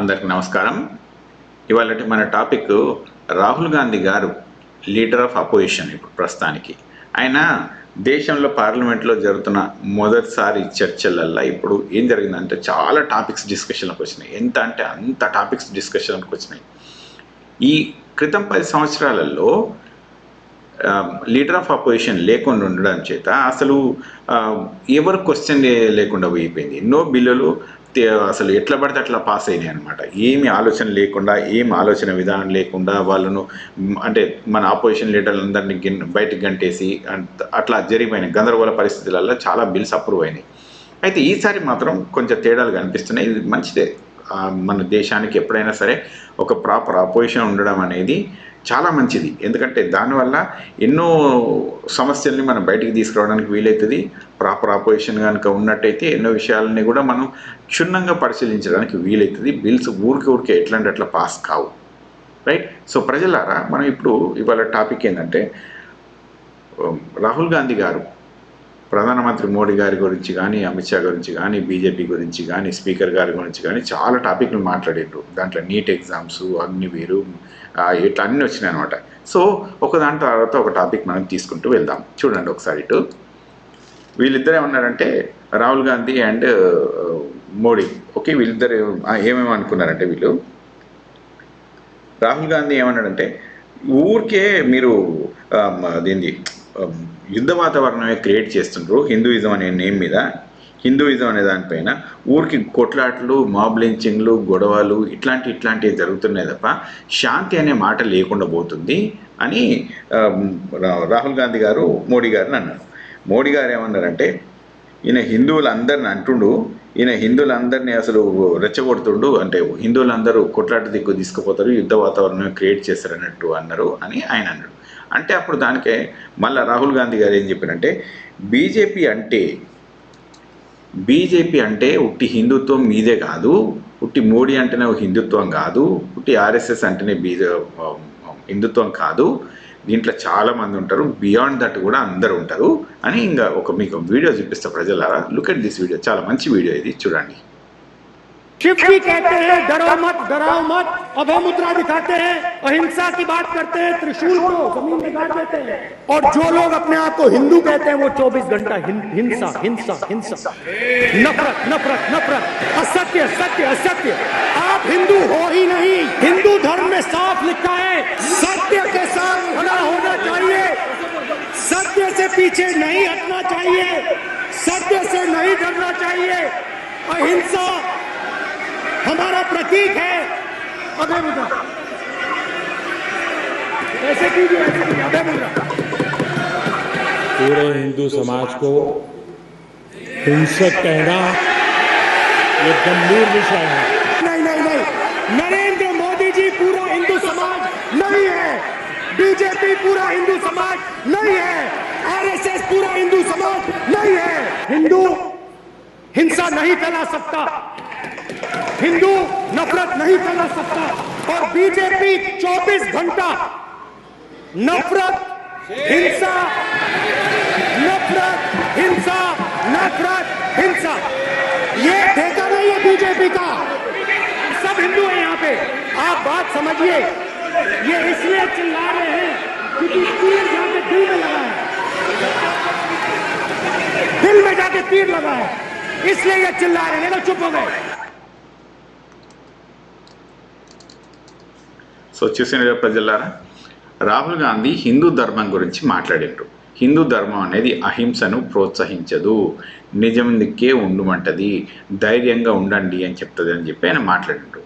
అందరికి నమస్కారం. ఇవాళ మన టాపిక్ రాహుల్ గాంధీ గారు లీడర్ ఆఫ్ అపోజిషన్ ఇప్పుడు ప్రస్తుతానికి. ఆయన దేశంలో పార్లమెంట్లో జరుగుతున్న మొదటిసారి చర్చలల్లో ఇప్పుడు ఏం జరిగిందంటే చాలా టాపిక్స్ డిస్కషన్లకు వచ్చినాయి. ఎంత అంటే అంత టాపిక్స్ డిస్కషన్లకు వచ్చినాయి. ఈ క్రితం పది సంవత్సరాలలో లీడర్ ఆఫ్ అపోజిషన్ లేకుండా ఉండడం చేత అసలు ఎవరు క్వశ్చన్ లేకుండా పోయిపోయింది? ఎన్నో బిల్లులు అసలు ఎట్లా పడితే అట్లా పాస్ అయినాయి అనమాట ఏమి ఆలోచన లేకుండా ఏం ఆలోచన విధానం లేకుండా వాళ్ళను అంటే మన ఆపోజిషన్ లీడర్లందరినీ బయటకు గంటేసి అట్లా జరిగిపోయిన గందరగోళ పరిస్థితులలో చాలా బిల్స్ అప్రూవ్ అయినాయి. అయితే ఈసారి మాత్రం కొంచెం తేడాలు కనిపిస్తున్నాయి. ఇది మంచిదే. మన దేశానికి ఎప్పుడైనా సరే ఒక ప్రాపర్ అపోజిషన్ ఉండడం అనేది చాలా మంచిది. ఎందుకంటే దానివల్ల ఎన్నో సమస్యల్ని మనం బయటికి తీసుకురావడానికి వీలవుతుంది ప్రాపర్ ఆపోజిషన్ కనుక ఉన్నట్టయితే ఎన్నో విషయాలని కూడా మనం క్షుణ్ణంగా పరిశీలించడానికి వీలవుతుంది బిల్స్ ఊరికి ఊరికే ఎట్లాంటి అట్లా పాస్ కావు. రైట్? సో ప్రజలారా మనం ఇప్పుడు ఇవాళ టాపిక్ ఏంటంటే రాహుల్ గాంధీ గారు ప్రధానమంత్రి మోడీ గారి గురించి కానీ అమిత్ షా గురించి కానీ బీజేపీ గురించి కానీ స్పీకర్ గారి గురించి కానీ చాలా టాపిక్లు మాట్లాడారు దాంట్లో నీట్ ఎగ్జామ్స్ అగ్నివీరు ఇట్లా అన్నీ వచ్చినాయి అనమాట సో ఒక దాని తర్వాత ఒక టాపిక్ మనం తీసుకుంటూ వెళ్దాం. చూడండి ఒకసారి ఇటు. వీళ్ళిద్దరే ఉన్నారంటే రాహుల్ గాంధీ అండ్ మోడీ. ఓకే వీళ్ళిద్దరు ఏమేమి అనుకున్నారంటే వీళ్ళు? రాహుల్ గాంధీ ఏమన్నాడంటే ఊరికే మీరు ఆమ్, అదేంది యుద్ధ వాతావరణమే క్రియేట్ చేస్తుండ్రు హిందూయిజం అనే నేమ్ మీద. హిందూయిజం అనే దానిపైన ఊరికి కొట్లాట్లు మాబ్ లించింగ్లు గొడవలు ఇట్లాంటి ఇట్లాంటివి జరుగుతున్నాయి తప్ప శాంతి అనే మాట లేకుండా పోతుంది అని రా- రాహుల్ గాంధీ గారు మోడీ గారిని అన్నారు. మోడీ గారు ఏమన్నారంటే ఈయన హిందువులందరిని అంటుండు ఈయన హిందువులందరినీ అసలు రెచ్చగొడుతుండు అంటే హిందువులందరూ కొట్లాట దిక్కు తీసుకుపోతారు యుద్ధ వాతావరణం క్రియేట్ చేస్తారు అన్నట్టు అన్నారు అని ఆయన అన్నాడు. అంటే అప్పుడు దానికే మళ్ళీ రాహుల్ గాంధీ గారు ఏం చెప్పారంటే బీజేపీ అంటే బీజేపీ అంటే ఉట్టి హిందుత్వం మీదే కాదు ఉట్టి మోడీ అంటేనే హిందుత్వం కాదు ఉట్టి ఆర్ఎస్ఎస్ అంటేనే బీజే హిందుత్వం కాదు దీంట్లో చాలామంది ఉంటారు బియాండ్ దట్ కూడా అందరు ఉంటారు అని ఇంకా ఒక మీకు వీడియో చూపిస్తా ప్రజలారా. లుక్ అట్ దిస్ వీడియో చాలా మంచి వీడియో ఇది చూడండి. शिव जी कहते हैं डरो मत, डराओ मत। अभय मुद्रा दिखाते हैं, अहिंसा की बात करते हैं, त्रिशूल को ज़मीन में गाड़ देते हैं। और जो लोग अपने आप को हिंदू कहते हैं, वो 24 घंटा हिंसा हिंसा हिंसा। नफरत नफरत नफरत। असत्य, सत्य, असत्य। आप हिंदू हो ही नहीं। हिंदू धर्म में साफ़ लिखा है, सत्य के साथ खड़ा होना चाहिए। सत्य से पीछे नहीं हटना चाहिए। सत्य से नहीं डरना चाहिए। अहिंसा हमारा प्रतीक है। अभय मुद्रा ऐसे कीजिए ऐसे कीजिए अभय मुद्रा पूरे हिंदू समाज को हिंसक कहना ये गंभीर विषय है। नहीं नहीं नहीं। नरेंद्र मोदी जी पूरा हिंदू समाज नहीं है। बीजेपी पूरा हिंदू समाज नहीं है। आरएसएस पूरा हिंदू समाज नहीं है। हिंदू हिंसा नहीं फैला सकता। हिंदू नफरत नहीं फैला सकता। और बीजेपी 24 घंटा नफरत, हिंसा नफरत हिंसा नफरत, हिंसा। ये ठेका नहीं है बीजेपी का। सब हिंदू हैं यहाँ पे। आप बात समझिए। ये इसलिए चिल्ला रहे हैं क्योंकि तीर जाके दिल में लगा है। दिल में जाके तीर लगा है। इसलिए ये चिल्ला रहे हैं। तो चुप हो गए। సో చూసిన ప్రజలారా? రాహుల్ గాంధీ హిందూ ధర్మం గురించి మాట్లాడిండ్రు. హిందూ ధర్మం అనేది అహింసను ప్రోత్సహించదు. నిజం దిక్కే ఉండుమంటది. ధైర్యంగా ఉండండి అని చెప్తుంది అని చెప్పి ఆయన మాట్లాడిండ్రు.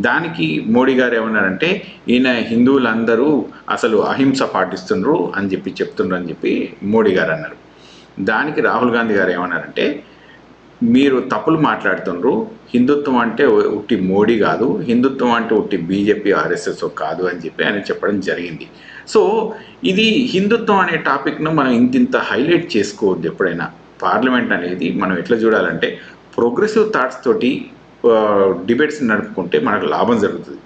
దానికి మోడీ గారు ఏమన్నారంటే ఈయన హిందువులందరూ అసలు అహింస పాటిస్తుండ్రు అని చెప్పి చెప్తుండ్రు అని చెప్పి మోడీ గారు అన్నారు. దానికి రాహుల్ గాంధీ గారు ఏమన్నారంటే మీరు తప్పులు మాట్లాడుతుండ్రు. హిందుత్వం అంటే ఉట్టి మోడీ కాదు. హిందుత్వం అంటే ఉట్టి బీజేపీ ఆర్ఎస్ఎస్ కాదు అని చెప్పి ఆయన చెప్పడం జరిగింది. సో ఇది హిందుత్వం అనే టాపిక్ను మనం ఇంతింత హైలైట్ చేసుకోవద్దు ఎప్పుడైనా. పార్లమెంట్ అనేది మనం ఎట్లా చూడాలంటే ప్రోగ్రెసివ్ థాట్స్ తోటి డిబేట్స్ నడుపుకుంటే మనకు లాభం జరుగుతుంది.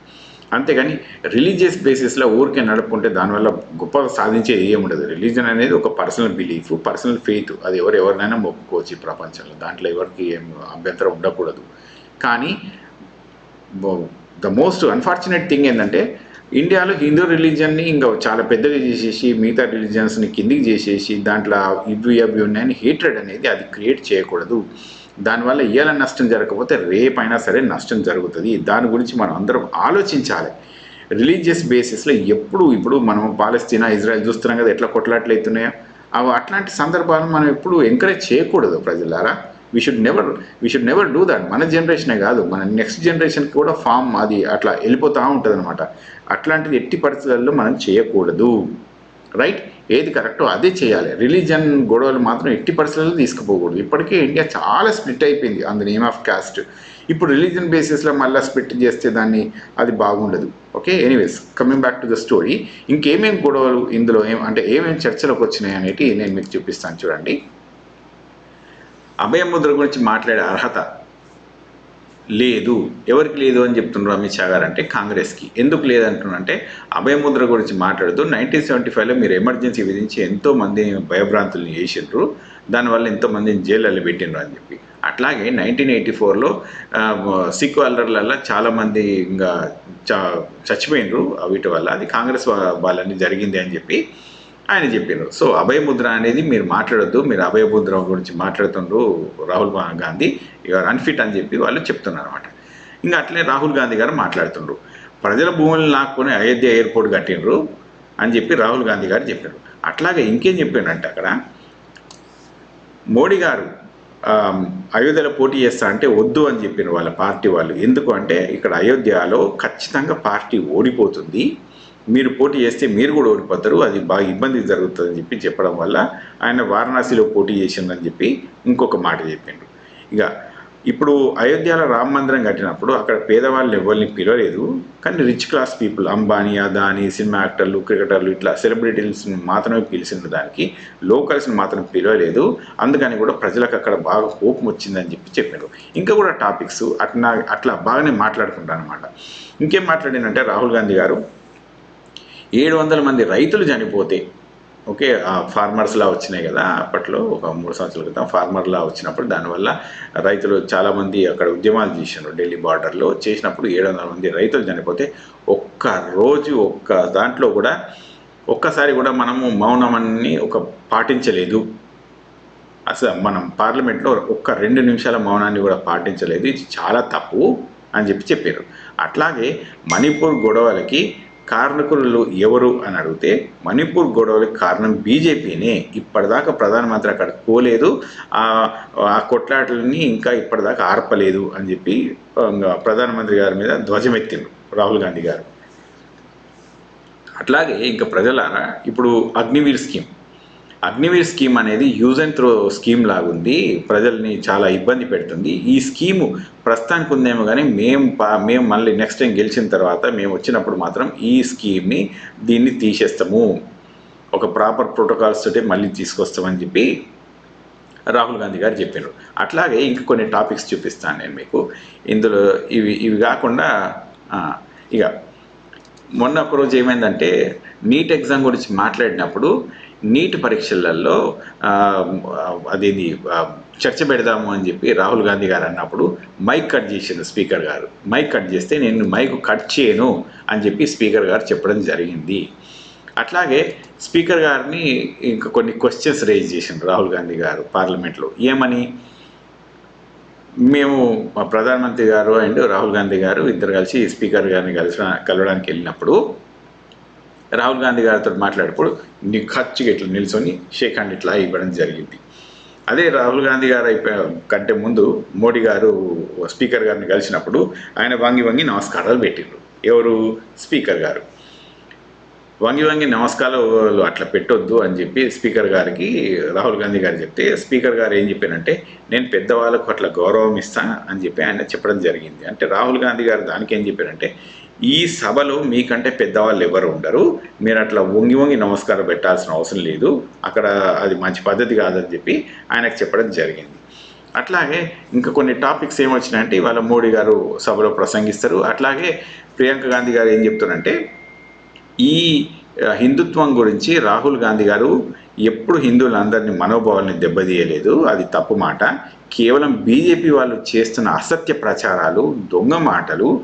అంతేగాని రిలీజియస్ బేసిస్లో ఊరికే నడుపుకుంటే దానివల్ల గొప్పగా సాధించేది ఏం ఉండదు. రిలీజన్ అనేది ఒక పర్సనల్ బిలీఫ్ పర్సనల్ ఫెయిత్. అది ఎవరు ఎవరినైనా మొక్కుకోవచ్చు ఈ ప్రపంచంలో. దాంట్లో ఎవరికి ఏం అభ్యంతరం ఉండకూడదు. కానీ ద మోస్ట్ అన్ఫార్చునేట్ థింగ్ ఏంటంటే ఇండియాలో హిందూ రిలీజియన్ని ఇంకా చాలా పెద్దగా చేసేసి మిగతా రిలీజియన్స్ని కిందికి చేసేసి దాంట్లో ఇవి అవి ఉన్నాయని హేట్రెడ్ అనేది అది క్రియేట్ చేయకూడదు. దానివల్ల ఇవాళ నష్టం జరగకపోతే రేపైనా సరే నష్టం జరుగుతుంది. దాని గురించి మనం అందరం ఆలోచించాలి. రిలీజియస్ బేసిస్లో ఎప్పుడు ఇప్పుడు మనం పాలస్తీనా ఇజ్రాయెల్ చూస్తున్నాం కదా ఎట్లా కొట్లాట్లు అవుతున్నాయో అవి అట్లాంటి సందర్భాలను మనం ఎప్పుడు ఎంకరేజ్ చేయకూడదు ప్రజలారా. We should never we should never do that మన జనరేషనే కాదు మన నెక్స్ట్ జనరేషన్కి కూడా ఫామ్ అది అట్లా వెళ్ళిపోతూ ఉంటుంది అనమాట అట్లాంటిది ఎట్టి పరిస్థితుల్లో మనం చేయకూడదు. రైట్ ఏది కరెక్టో అదే చేయాలి. రిలీజన్ గొడవలు మాత్రం ఎట్టి పరిస్థితుల్లో తీసుకుపోకూడదు. ఇప్పటికే ఇండియా చాలా స్ప్లిట్ అయిపోయింది on the name of caste ఇప్పుడు రిలీజన్ బేసిస్లో మళ్ళీ స్ప్లిట్ చేస్తే దాన్ని అది బాగుండదు. Okay? Anyways coming back to the story. ఇంకేమేం గొడవలు ఇందులో ఏం అంటే ఏమేమి చర్చలకు వచ్చినాయి అనేటి నేను మీకు చూపిస్తాను. చూడండి. అభయ ముద్ర గురించి మాట్లాడే అర్హత లేదు. ఎవరికి లేదు అని చెప్తున్నారు అమిత్ షా గారు అంటే కాంగ్రెస్కి. ఎందుకు లేదంటున్నారంటే అభయముద్ర గురించి మాట్లాడుతూ నైన్టీన్ సెవెంటీ ఫైవ్లో మీరు ఎమర్జెన్సీ విధించి ఎంతో మంది భయభ్రాంతులను చేసిండ్రు. దానివల్ల ఎంతోమందిని మందిని పెట్టిండ్రు అని చెప్పి. అట్లాగే నైన్టీన్ ఎయిటీ ఫోర్లో సిక్ అల్లర్లలో చాలామంది ఇంకా చ చచ్చిపోయినరు వీటి వల్ల. అది కాంగ్రెస్ వాళ్ళని జరిగింది అని చెప్పి. ఆయన చెప్పారు సో అభయముద్ర అనేది మీరు మాట్లాడొద్దు మీరు అభయముద్ర గురించి మాట్లాడుతుండ్రు Rahul Gandhi you are unfit అని చెప్పి వాళ్ళు చెప్తున్నారు అనమాట ఇంకా అట్లనే రాహుల్ గాంధీ గారు మాట్లాడుతుండ్రు. ప్రజల భూములను లాక్కొని అయోధ్య ఎయిర్పోర్ట్ కట్టిండ్రు అని చెప్పి రాహుల్ గాంధీ గారు చెప్పారు. అట్లాగే ఇంకేం చెప్పారంటే అక్కడ మోడీ గారు అయోధ్యలో పోటీ చేస్తా అంటే వద్దు అని చెప్పిన వాళ్ళ పార్టీ వాళ్ళు. ఎందుకు అంటే ఇక్కడ అయోధ్యలో ఖచ్చితంగా పార్టీ ఓడిపోతుంది. మీరు పోటీ చేస్తే మీరు కూడా ఓడిపోతారు అది బాగా ఇబ్బంది జరుగుతుందని చెప్పి చెప్పడం వల్ల ఆయన వారణాసిలో పోటీ చేసిందని చెప్పి ఇంకొక మాట చెప్పిండు. ఇక ఇప్పుడు అయోధ్యలో రామ మందిరం కట్టినప్పుడు అక్కడ పేదవాళ్ళు ఎవరిని పిలవలేదు కానీ rich class people Ambani Adani cinema యాక్టర్లు క్రికెటర్లు ఇట్లా సెలబ్రిటీస్ని మాత్రమే పిలిచిన దానికి లోకల్స్ని మాత్రం పిలవలేదు. అందుకని కూడా ప్రజలకు అక్కడ బాగా కోపం వచ్చిందని చెప్పి చెప్పారు. ఇంకా కూడా టాపిక్స్ అట్లా అట్లా బాగానే మాట్లాడుకుంటాను అనమాట ఇంకేం మాట్లాడిందంటే రాహుల్ గాంధీ గారు ఏడు వందల మంది రైతులు చనిపోతే ఓకే ఆ ఫార్మర్స్లా వచ్చినాయి కదా అప్పట్లో ఒక మూడు సంవత్సరాల క్రితం ఫార్మర్లా వచ్చినప్పుడు దానివల్ల రైతులు చాలామంది అక్కడ ఉద్యమాలు చేసినారు. ఢిల్లీ బార్డర్లో చేసినప్పుడు ఏడు వందల మంది రైతులు చనిపోతే ఒక్క రోజు ఒక్క దాంట్లో కూడా ఒక్కసారి కూడా మనము మౌనమని ఒక పాటించలేదు. అసలు మనం పార్లమెంట్లో ఒక్క రెండు నిమిషాల మౌనాన్ని కూడా పాటించలేదు. ఇది చాలా తప్పు అని చెప్పి చెప్పారు. అట్లాగే మణిపూర్ గొడవలకి కారణకులు ఎవరు అని అడిగితే మణిపూర్ గొడవలకు కారణం బీజేపీనే. ఇప్పటిదాకా ప్రధానమంత్రి అక్కడ పోలేదు. ఆ కొట్లాటలని ఇంకా ఇప్పటిదాకా ఆర్పలేదు అని చెప్పి ప్రధానమంత్రి గారి మీద ధ్వజమెత్తిండు రాహుల్ గాంధీ గారు. అట్లాగే ఇంకా ప్రజలారా ఇప్పుడు అగ్నివీర్ స్కీమ్. అగ్నివీర్ స్కీమ్ అనేది యూజ్ అండ్ త్రో స్కీమ్ లాగుంది. ప్రజల్ని చాలా ఇబ్బంది పెడుతుంది. ఈ స్కీము ప్రస్తుతానికి ఉందేమో కానీ మేము పా మేము మళ్ళీ నెక్స్ట్ టైం గెలిచిన తర్వాత మేము వచ్చినప్పుడు మాత్రం ఈ స్కీమ్ని దీన్ని తీసేస్తాము. ఒక ప్రాపర్ ప్రోటోకాల్స్ తోటి మళ్ళీ తీసుకొస్తామని చెప్పి రాహుల్ గాంధీ గారు చెప్పారు అట్లాగే ఇంక కొన్ని టాపిక్స్ చూపిస్తాను నేను మీకు. ఇందులో ఇవి ఇవి కాకుండా ఇక మొన్న ఒక రోజు ఏమైందంటే నీట్ ఎగ్జామ్ గురించి మాట్లాడినప్పుడు నీట్ పరీక్షలలో అదేది చర్చ పెడదాము అని చెప్పి రాహుల్ గాంధీ గారు అన్నప్పుడు మైక్ కట్ చేసింది స్పీకర్ గారు. మైక్ కట్ చేస్తే నేను మైక్ కట్ చేయను అని చెప్పి స్పీకర్ గారు చెప్పడం జరిగింది. అట్లాగే స్పీకర్ గారిని ఇంకా కొన్ని క్వశ్చన్స్ రేజ్ చేసిండ్రు రాహుల్ గాంధీ గారు పార్లమెంట్లో. ఏమని? మేము మా ప్రధానమంత్రి గారు అండ్ రాహుల్ గాంధీ గారు ఇద్దరు కలిసి స్పీకర్ గారిని కలిసి కలవడానికి వెళ్ళినప్పుడు రాహుల్ గాంధీ గారితో మాట్లాడేప్పుడు నీ ఖర్చుగా ఇట్లా నిల్చొని షేక్ హ్యాండ్ ఇట్లా ఇవ్వడం జరిగింది. అదే రాహుల్ గాంధీ గారు కంటే ముందు మోడీ గారు స్పీకర్ గారిని కలిసినప్పుడు ఆయన వంగి వంగి నమస్కారాలు పెట్టిండ్రు. ఎవరు? స్పీకర్ గారు. వంగి వంగి నమస్కారాలు అట్లా పెట్టొద్దు అని చెప్పి స్పీకర్ గారికి రాహుల్ గాంధీ గారు చెప్తే స్పీకర్ గారు ఏం చెప్పారంటే నేను పెద్దవాళ్ళకు అట్లా గౌరవం ఇస్తా అని చెప్పి ఆయన చెప్పడం జరిగింది. అంటే రాహుల్ గాంధీ గారు దానికి ఏం చెప్పారంటే ఈ సభలో మీకంటే పెద్దవాళ్ళు ఎవరు ఉండరు. మీరు అట్లా వంగి వంగి నమస్కారం పెట్టాల్సిన అవసరం లేదు. అక్కడ అది మంచి పద్ధతి కాదని చెప్పి ఆయనకు చెప్పడం జరిగింది. అట్లాగే ఇంకా కొన్ని టాపిక్స్ ఏమొచ్చినాయంటే ఇవాళ మోడీ గారు సభలో ప్రసంగిస్తారు. అట్లాగే ప్రియాంక గాంధీ గారు ఏం చెప్తున్నారంటే ఈ హిందుత్వం గురించి రాహుల్ గాంధీ గారు ఎప్పుడు హిందువులందరినీ మనోభావాల్ని దెబ్బతీయలేదు అది తప్పు మాట. కేవలం బీజేపీ వాళ్ళు చేస్తున్న అసత్య ప్రచారాలు దొంగ మాటలు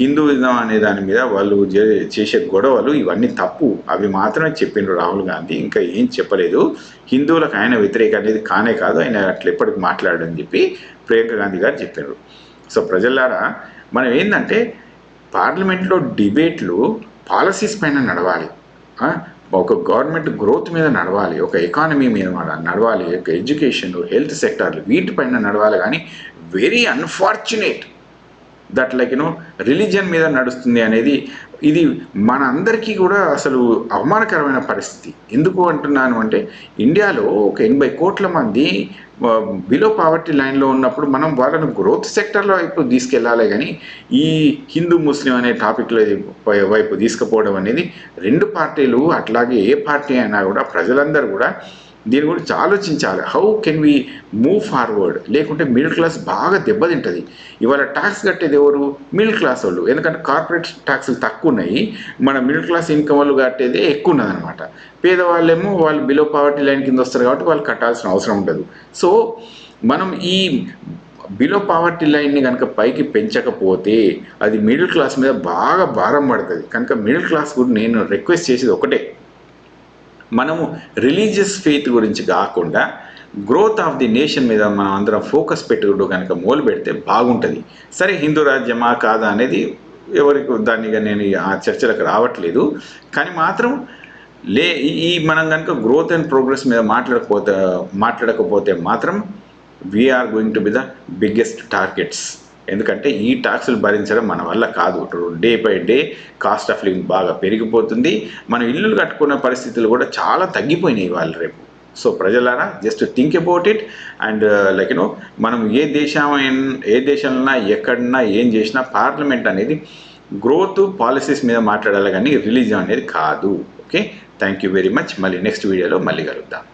హిందూయిజం అనే దాని మీద వాళ్ళు చే- చేసే గొడవలు ఇవన్నీ తప్పు. అవి మాత్రమే చెప్పిండ్రు రాహుల్ గాంధీ. ఇంకా ఏం చెప్పలేదు. హిందువులకు ఆయన వ్యతిరేక అనేది కానే కాదు ఆయన అట్లా ఎప్పటికి మాట్లాడని చెప్పి ప్రియాంక గాంధీ గారు చెప్పారు సో ప్రజలారా మనం ఏంటంటే పార్లమెంట్లో డిబేట్లు పాలసీస్ పైన నడవాలి. ఒక గవర్నమెంట్ గ్రోత్ మీద నడవాలి ఒక ఎకానమీ మీద నడవాలి ఒక ఎడ్యుకేషన్ హెల్త్ సెక్టార్లు వీటిపైన నడవాలి కానీ very unfortunate that like you know religion మీద నడుస్తుంది అనేది ఇది మన అందరికీ కూడా అసలు అవమానకరమైన పరిస్థితి. ఎందుకు అంటున్నాను అంటే ఇండియాలో ఒక ఎనభై కోట్ల మంది బిలో పావర్టీ లైన్లో ఉన్నప్పుడు మనం వాళ్ళను గ్రోత్ సెక్టర్లో వైపు తీసుకెళ్ళాలి కానీ ఈ హిందూ ముస్లిం అనే టాపిక్లో వైపు తీసుకుపోవడం అనేది రెండు పార్టీలు అట్లాగే ఏ పార్టీ అయినా కూడా ప్రజలందరూ కూడా దీని గురించి ఆలోచించాలి. How can we move forward లేకుంటే మిడిల్ క్లాస్ బాగా దెబ్బతింటుంది. ఇవాళ ట్యాక్స్ కట్టేది ఎవరు? మిడిల్ క్లాస్ వాళ్ళు. ఎందుకంటే కార్పొరేట్ ట్యాక్స్లు తక్కువ ఉన్నాయి. మన మిడిల్ క్లాస్ ఇన్కమ్ వాళ్ళు కట్టేదే ఎక్కువ ఉన్నదనమాట పేదవాళ్ళేమో వాళ్ళు బిలో పావర్టీ లైన్ కింద వస్తారు కాబట్టి వాళ్ళు కట్టాల్సిన అవసరం ఉండదు. సో మనం ఈ బిలో పావర్టీ లైన్ని కనుక పైకి పెంచకపోతే అది మిడిల్ క్లాస్ మీద బాగా భారం పడుతుంది. కనుక మిడిల్ క్లాస్ కూడా నేను రిక్వెస్ట్ చేసేది ఒకటే. మనము రిలీజియస్ ఫెయిత్ గురించి కాకుండా గ్రోత్ ఆఫ్ ది నేషన్ మీద మనం అందరం ఫోకస్ పెట్టుకుంటూ కనుక మొదలు పెడితే బాగుంటుంది. సరే హిందూ రాజ్యమా కాదా అనేది ఎవరికి దాన్ని నేను ఆ చర్చలకు రావట్లేదు. కానీ మాత్రం లే ఈ మనం కనుక గ్రోత్ అండ్ ప్రోగ్రెస్ మీద మాట్లాడకపోతే మాట్లాడకపోతే మాత్రం we are going to be the biggest targets ఎందుకంటే ఈ ట్యాక్సులు భరించడం మన వల్ల కాదు. Day by day cost of living బాగా పెరిగిపోతుంది. మనం ఇల్లులు కట్టుకునే పరిస్థితులు కూడా చాలా తగ్గిపోయినాయి వాళ్ళు రేపు. సో ప్రజలారా just think about it and like you know మనం ఏ దేశం ఏ దేశంలో ఎక్కడన్నా ఏం చేసినా పార్లమెంట్ అనేది గ్రోత్ పాలసీస్ మీద మాట్లాడాలి కానీ రిలీజన్ అనేది కాదు. Okay thank you very much మళ్ళీ నెక్స్ట్ వీడియోలో మళ్ళీ కలుద్దాం.